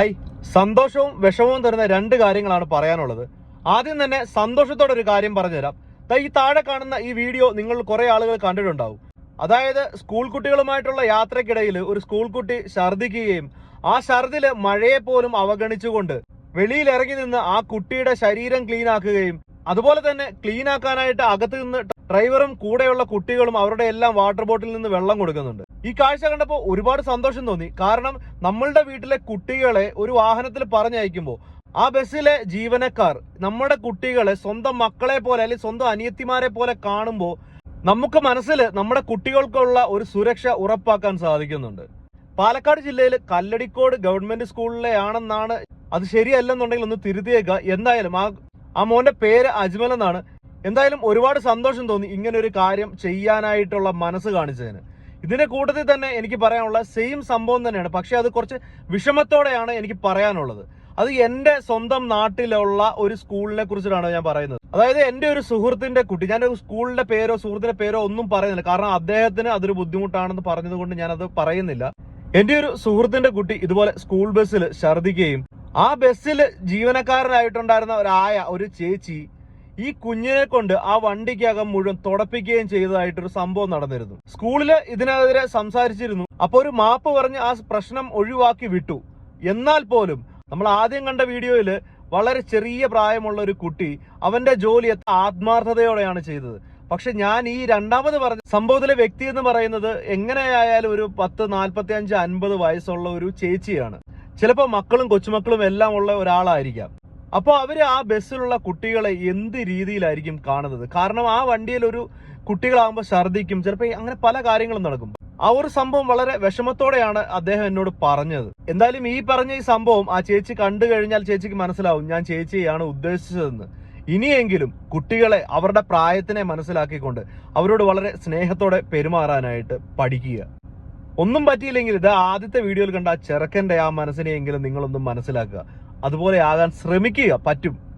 High സന്തോഷവും വിഷമവും തരുന്ന രണ്ട് കാര്യങ്ങളാണ് പറയാനുള്ളത്. ആദ്യം തന്നെ സന്തോഷത്തോടെ ഒരു കാര്യം പറഞ്ഞുതരാം. ഈ താഴെ കാണുന്ന ഈ വീഡിയോ നിങ്ങൾ കുറെ ആളുകൾ കണ്ടിട്ടുണ്ടാവും. അതായത് സ്കൂൾ കുട്ടികളുമായിട്ടുള്ള യാത്രക്കിടയിൽ ഒരു സ്കൂൾ കുട്ടി ഛർദ്ദിക്കുകയും ആ ഛർദിൽ മഴയെ പോലും അവഗണിച്ചുകൊണ്ട് വെളിയിൽ ഇറങ്ങി നിന്ന് ആ കുട്ടിയുടെ ശരീരം ക്ലീൻ ആക്കുകയും അതുപോലെ തന്നെ ക്ലീൻ ആക്കാനായിട്ട് അകത്ത് നിന്ന് ഡ്രൈവറും കൂടെയുള്ള കുട്ടികളും അവരുടെ എല്ലാം വാട്ടർ ബോട്ടിൽ നിന്ന് വെള്ളം കൊടുക്കുന്നുണ്ട്. ഈ കാഴ്ച കണ്ടപ്പോൾ ഒരുപാട് സന്തോഷം തോന്നി. കാരണം നമ്മളുടെ വീട്ടിലെ കുട്ടികളെ ഒരു വാഹനത്തിൽ പറഞ്ഞയക്കുമ്പോൾ ആ ബസ്സിലെ ജീവനക്കാർ നമ്മുടെ കുട്ടികളെ സ്വന്തം മക്കളെ പോലെ അല്ലെങ്കിൽ സ്വന്തം അനിയത്തിമാരെ പോലെ കാണുമ്പോൾ നമുക്ക് മനസ്സിൽ നമ്മുടെ കുട്ടികൾക്കുള്ള ഒരു സുരക്ഷ ഉറപ്പാക്കാൻ സാധിക്കുന്നുണ്ട്. പാലക്കാട് ജില്ലയിൽ കല്ലടിക്കോട് ഗവൺമെന്റ് സ്കൂളിലെ ആണെന്നാണ് അത് ശരിയല്ലെന്നുണ്ടെങ്കിൽ ഒന്ന് തിരുത്തിയേക്കുക. എന്തായാലും ആ ആ മോന്റെ പേര് അജ്മൽ എന്നാണ്. എന്തായാലും ഒരുപാട് സന്തോഷം തോന്നി ഇങ്ങനെ ഒരു കാര്യം ചെയ്യാനായിട്ടുള്ള മനസ്സ് കാണിച്ചതിന്. ഇതിന്റെ കൂട്ടത്തിൽ തന്നെ എനിക്ക് പറയാനുള്ള സെയിം സംഭവം തന്നെയാണ്. പക്ഷെ അത് കുറച്ച് വിഷമത്തോടെയാണ് എനിക്ക് പറയാനുള്ളത്. അത് എന്റെ സ്വന്തം നാട്ടിലുള്ള ഒരു സ്കൂളിനെ കുറിച്ചിട്ടാണ് ഞാൻ പറയുന്നത്. അതായത് എന്റെ ഒരു സുഹൃത്തിന്റെ കുട്ടി ഞാൻ ഒരു സ്കൂളിന്റെ പേരോ സുഹൃത്തിന്റെ പേരോ ഒന്നും പറയുന്നില്ല. കാരണം അദ്ദേഹത്തിന് അതൊരു ബുദ്ധിമുട്ടാണെന്ന് പറഞ്ഞതുകൊണ്ട് ഞാൻ അത് പറയുന്നില്ല. എന്റെ ഒരു സുഹൃത്തിന്റെ കുട്ടി ഇതുപോലെ സ്കൂൾ ബസ്സിൽ ഛർദിക്കുകയും ആ ബസ്സിൽ ജീവനക്കാരനായിട്ടുണ്ടായിരുന്ന ഒരായ ഒരു ചേച്ചി ഈ കുഞ്ഞിനെ കൊണ്ട് ആ വണ്ടിക്കകം മുഴുവൻ തുടപ്പിക്കുകയും ചെയ്തതായിട്ടൊരു സംഭവം നടന്നിരുന്നു. സ്കൂളിൽ ഇതിനെതിരെ സംസാരിച്ചിരുന്നു. അപ്പൊ ഒരു മാപ്പ് പറഞ്ഞ് ആ പ്രശ്നം ഒഴിവാക്കി വിട്ടു. എന്നാൽ പോലും നമ്മൾ ആദ്യം കണ്ട വീഡിയോയിൽ വളരെ ചെറിയ പ്രായമുള്ള ഒരു കുട്ടി അവന്റെ ജോലി എത്ര ആത്മാർത്ഥതയോടെയാണ് ചെയ്തത്. പക്ഷെ ഞാൻ ഈ രണ്ടാമത് പറഞ്ഞ സംഭവത്തിലെ വ്യക്തി എന്ന് പറയുന്നത് എങ്ങനെയായാലും ഒരു പത്ത് നാൽപ്പത്തി അഞ്ച് അൻപത് വയസ്സുള്ള ഒരു ചേച്ചിയാണ്. ചിലപ്പോൾ മക്കളും കൊച്ചുമക്കളും എല്ലാം ഉള്ള ഒരാളായിരിക്കാം. അപ്പോൾ അവർ ആ ബസ്സിലുള്ള കുട്ടികളെ എന്ത് രീതിയിലായിരിക്കും കാണുന്നത്? കാരണം ആ വണ്ടിയിൽ ഒരു കുട്ടികളാകുമ്പോൾ ഛർദ്ദിക്കും ചിലപ്പോൾ അങ്ങനെ പല കാര്യങ്ങളും നടക്കും. ആ ഒരു സംഭവം വളരെ വിഷമത്തോടെയാണ് അദ്ദേഹം എന്നോട് പറഞ്ഞത്. എന്തായാലും ഈ പറഞ്ഞ ഈ സംഭവം ആ ചേച്ചി കണ്ടു കഴിഞ്ഞാൽ ചേച്ചിക്ക് മനസ്സിലാവും ഞാൻ ചേച്ചിയാണ് ഉദ്ദേശിച്ചതെന്ന്. ഇനിയെങ്കിലും കുട്ടികളെ അവരുടെ പ്രായത്തിനെ മനസ്സിലാക്കിക്കൊണ്ട് അവരോട് വളരെ സ്നേഹത്തോടെ പെരുമാറാനായിട്ട് പഠിക്കുക. ഒന്നും പറ്റിയില്ലെങ്കിൽ ഇത് ആദ്യത്തെ വീഡിയോയിൽ കണ്ട ആ ചെറുക്കന്റെ ആ മനസ്സിനെയെങ്കിലും നിങ്ങളൊന്നും മനസ്സിലാക്കുക. അതുപോലെ ആകാൻ ശ്രമിക്കുക പറ്റും.